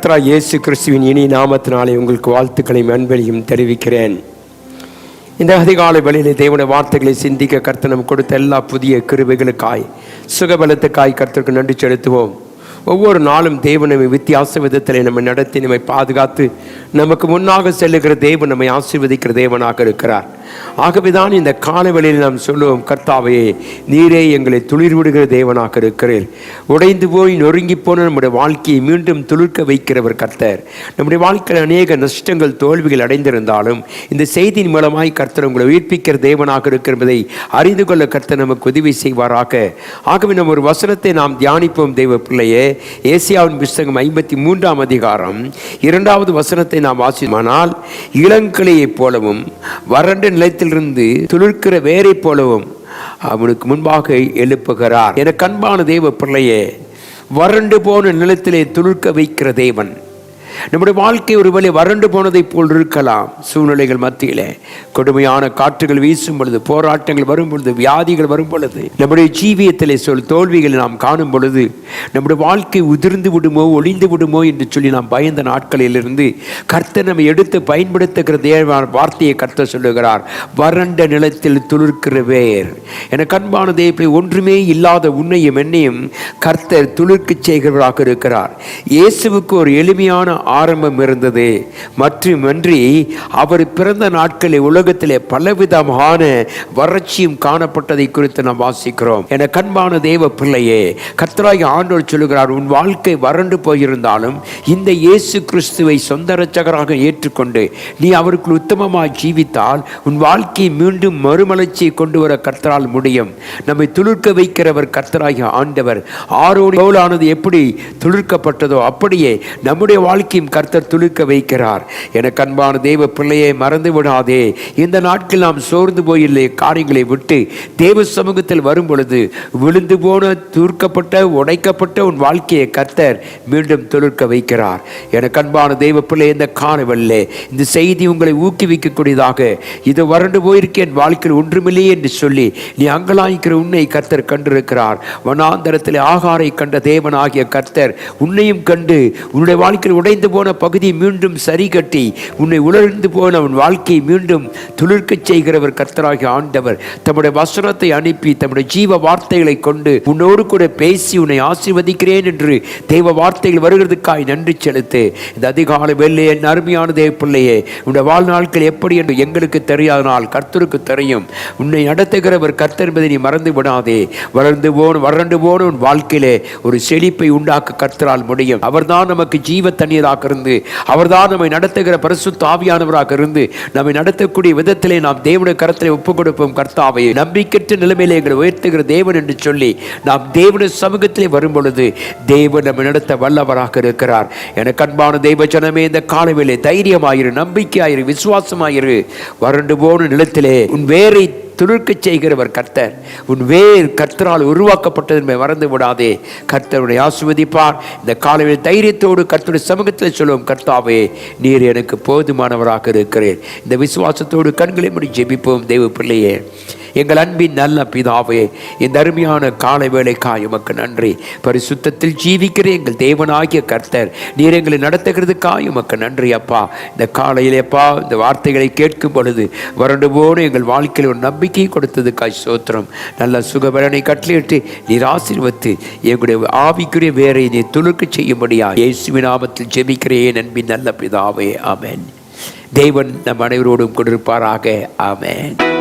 கர்த்தரா இயேசு கிறிஸ்துவின் இனி நாமத்தினாலே உங்களுக்கு வாழ்த்துக்களையும் அன்பையும் தெரிவிக்கிறேன். இந்த அதிகாலை வேளையிலே தேவனுடைய வார்த்தைகளை சிந்திக்க கர்த்தர் கொடுத்த எல்லா புதிய கிருபைகளுக்காய் சுகபலத்துக்காய் கர்த்தருக்கு நன்றி செலுத்துவோம். ஒவ்வொரு நாளும் தேவன் நம்மை வித்தியாச விதத்தில் நம்மை நடத்தி நம்மை பாதுகாத்து நமக்கு முன்னாக செல்லுகிற தேவன் நம்மை ஆசீர்வதிக்கிற தேவனாக இருக்கிறார். ஆகவேதான் இந்த காலவெளியில் நாம் சொல்லுவோம் கர்த்தாவையே நீரே எங்களை துளிர் விடுகிற தேவனாக இருக்கிறீர். உடைந்து போய் நொறுங்கி போன நம்முடைய வாழ்க்கையை மீண்டும் துளிர்க்க வைக்கிறவர் கர்த்தர். நம்முடைய வாழ்க்கையில் அநேக நஷ்டங்கள் தோல்விகள் அடைந்திருந்தாலும் இந்த செய்தியின் மூலமாய் கர்த்தர் உங்களை உயிர்ப்பிக்கிற தேவனாக இருக்கிறதை அறிந்து கொள்ள கர்த்தர் நமக்கு உதவி செய்வாராக. ஆகவே நம்ம ஒரு வசனத்தை நாம் தியானிப்போம் தெய்வ பிள்ளையே. ஏசியாவின் புஸ்தகம் ஐம்பத்தி மூன்றாம் அதிகாரம் இரண்டாவது வசனத்தை நாம் வாசிமானால் இளங்கிளையைப் போலவும் வறண்ட நிலத்திலிருந்து துளிர்க்கிற வேரை போலவும் அவனுக்கு முன்பாக எழுப்புகிறார். என கண்பான தேவ பிள்ளையே வறண்டு போன நிலத்திலே துளிர்க்க வைக்கிற தேவன். நம்முடைய வாழ்க்கை ஒருவேளை வறண்டு போனதைப் போல் இருக்கலாம் சூழ்நிலைகள் மத்தியிலே. கொடுமையான காற்றுகள் வீசும் பொழுது போராட்டங்கள் வரும் பொழுது வியாதிகள் வரும் பொழுது நம்முடைய ஜீவியத்திலே சொல் தோல்விகளை நாம் காணும் பொழுது நம்முடைய வாழ்க்கை உதிர்ந்து விடுமோ ஒளிந்து விடுமோ என்று சொல்லி நாம் பயந்த நாட்களிலிருந்து கர்த்தர் நம்மை எடுத்து பயன்படுத்துகிற தேவ வார்த்தையை கர்த்தர் சொல்லுகிறார் வறண்ட நிலத்தில் துளிர்க்கிற வேர். என கண்பான தேவத்தை ஒன்றுமே இல்லாத உன்னையும் என்னையும் கர்த்தர் துளிர்க்கு செய்கிறவராக இருக்கிறார். இயேசுவுக்கு ஒரு எளிமையான ஆரம்பம் இருந்தது மட்டுமன்றி அவர் பிறந்த நாட்களில் உலகத்திலே பலவிதமான வறட்சியும் காணப்பட்டதை குறித்து நாம் வாசிக்கிறோம். என கண்பான தேவ பிள்ளையே கத்தராகி ஆண்டோர் சொல்லுகிறார் உன் வாழ்க்கை வறண்டு போயிருந்தாலும் இந்த இயேசு கிறிஸ்துவை சொந்த ரச்சகராக ஏற்றுக்கொண்டு நீ அவருக்குள் உத்தமமாக ஜீவித்தால் உன் வாழ்க்கையை மீண்டும் மறுமலர்ச்சியை கொண்டு வர கர்த்தரால் முடியும். நம்மை துளிர்க்க வைக்கிறவர் கர்த்தராகிய ஆண்டவர். ஆரோடு பவுலானது எப்படி துளிர்க்கப்பட்டதோ அப்படியே நம்முடைய வாழ்க்கை வாழ்க்கையும் கர்த்தர் துளுக்க வைக்கிறார். என கண்பான தேவ பிள்ளையை மறந்து விடாதே. இந்த நாட்கள் நாம் சோர்ந்து போயில்லை காரியங்களை விட்டு தேவ சமூகத்தில் வரும் பொழுது விழுந்து போன தூர்க்கப்பட்ட உடைக்கப்பட்ட உன் வாழ்க்கையை கர்த்தர் மீண்டும் துளிர்க்க வைக்கிறார். என கண்பான தெய்வ பிள்ளை இந்த காணவில்லை. இந்த செய்தி உங்களை ஊக்குவிக்கக்கூடியதாக. இது வறண்டு போயிருக்கேன் வாழ்க்கையில் ஒன்றுமில்லையே என்று சொல்லி நீ அங்கலாய்க்கிற உன்னை கர்த்தர் கண்டிருக்கிறார். வனாந்தரத்தில் ஆகாரை கண்ட தேவன் ஆகிய கர்த்தர் உன்னையும் கண்டு உன்னுடைய வாழ்க்கையில் உடைந்து போன பகுதி மீண்டும் சரி கட்டி உன்னை உலர்ந்து போன உன் வாழ்க்கையை மீண்டும் துளிர்க்கச் செய்கிறவர் கர்த்தராகி ஆண்டவர். தம்முடைய வசனத்தை அனுப்பி தம்முடைய ஜீவ வார்த்தைகளை கொண்டு உன்னோடு கூட பேசி உன்னை ஆசீர்வதிக்கிறேன் என்று தெய்வ வார்த்தைகள் வருகிறதுக்காய் நன்றி செலுத்து. இந்த அதிகாலை வெள்ளையே அருமையான தேவ பிள்ளையே உன்னுடைய வாழ்நாட்கள் எப்படி என்று எங்களுக்கு தெரியாதனால் கர்த்தருக்கு தெரியும். உன்னை நடத்துகிறவர் கர்த்தர் என்பதை நீ மறந்து விடாதே. வளர்ந்து போன வறண்டு போன உன் வாழ்க்கையிலே ஒரு செழிப்பை உண்டாக்க கர்த்தரால் முடியும். அவர்தான் நமக்கு ஜீவ தண்ணீராக இருந்து அவர்தான் நம்மை நடத்துகிற பரிசுத்த ஆவியானவராக இருந்து நம்மை நடத்தக்கூடிய விதத்திலே நாம் தேவனுடைய கரத்திலே ஒப்புக் கொடுப்போம் கர்த்தாவை நம்பிக்கற்ற நிலைமையிலே எங்களை உயர்த்துகிற தேவன் என்று சொல்லி நாம் தேவனுடைய சமூகத்திலே வரும் பொழுது தேவன் நம்மை நடத்த வல்லவராக இருக்கிறார். எனக்கு அன்பான தெய்வ ஜனமே இந்த காலவேளை தைரியமாயிரு நம்பிக்கையாயிரு விசுவாசமாயிரு. வறண்டு போன நிலத்திலே உன் வேரை துளிர்க்கச் செய்கிறவர் கர்த்தர். உன் வேர் கர்த்தரால் உருவாக்கப்பட்டதுமே மறந்து விடாதே. கர்த்தருடைய ஆசிர்வதிப்பார். இந்த காலையில் தைரியத்தோடு கர்த்தருடைய சமூகத்தில் சொல்லுவோம் கர்த்தாவே நீர் எனக்கு போதுமானவராக இருக்கிறேன் இந்த விசுவாசத்தோடு கண்களை முடி ஜெபிப்போம் தெய்வ பிள்ளையே. எங்கள் அன்பின் நல்ல பிதாவே இந்த அருமையான காலை வேலைக்காய் உமக்கு நன்றி. பரிசுத்தத்தில் ஜீவிக்கிற எங்கள் தேவனாகிய கர்த்தர் நீர் எங்களை நடத்துகிறதுக்காய் உமக்கு நன்றி அப்பா. இந்த காலையிலேப்பா இந்த வார்த்தைகளை கேட்கும் பொழுது வறண்டு போன எங்கள் வாழ்க்கையில் ஒரு நம்பிக்கை கொடுத்ததுக்காய் சோத்திரம் நல்ல சுகபலனை கட்டளையிட்டு நீர் ஆசீர்வத்து எங்களுடைய ஆவிக்குரிய வேரை நீ துளுக்க செய்யும்படியா இயேசுவின் நாமத்தில் ஜெபிக்கிறேன் அன்பின் நல்ல பிதாவே. ஆமேன். தேவன் நம் அனைவரோடும் கொண்டிருப்பாராக. ஆமேன்.